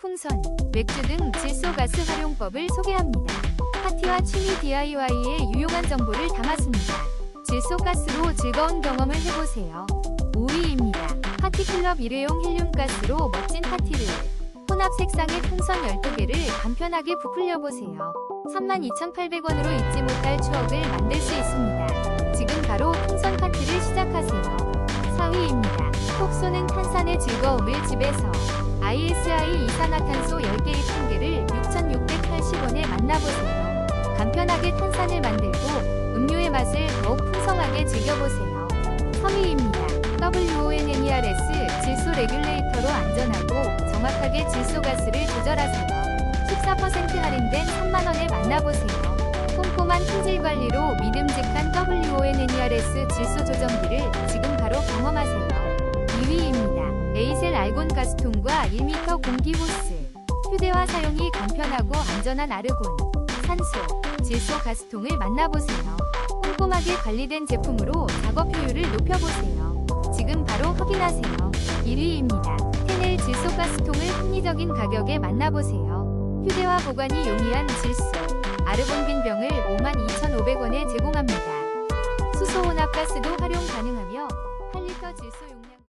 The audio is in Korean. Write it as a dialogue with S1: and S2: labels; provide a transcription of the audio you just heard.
S1: 풍선, 맥주 등 질소 가스 활용법을 소개합니다. 파티와 취미 DIY에 유용한 정보를 담았습니다. 질소 가스로 즐거운 경험을 해보세요. 5위입니다. 파티클럽 일회용 헬륨 가스로 멋진 파티를 혼합 색상의 풍선 12개를 간편하게 부풀려 보세요. 32,800원으로 잊지 못할 추억을 만들 수 있습니다. 지금 바로 풍선 파티를 시작하세요. 4위입니다. 톡 쏘는 탄산의 즐거움을 집에서 ISI 이산화탄소 10개의 통계를 6,680원에 만나보세요. 간편하게 탄산을 만들고 음료의 맛을 더욱 풍성하게 즐겨보세요. 3위입니다. WONNERS 질소 레귤레이터로 안전하고 정확하게 질소 가스를 조절하세요. 14% 할인된 3만원에 만나보세요. 꼼꼼한 품질 관리로 믿음직한 WONNERS 질소 조정기를 지금 바로 알곤 가스통과 1m 공기 호스. 휴대화 사용이 간편하고 안전한 아르곤, 산소, 질소 가스통을 만나보세요. 꼼꼼하게 관리된 제품으로 작업 효율을 높여보세요. 지금 바로 확인하세요. 1위입니다. 테넬 질소 가스통을 합리적인 가격에 만나보세요. 휴대화 보관이 용이한 질소, 아르곤 빈 병을 52,500원에 제공합니다. 수소 혼합 가스도 활용 가능하며 8리터 질소 용량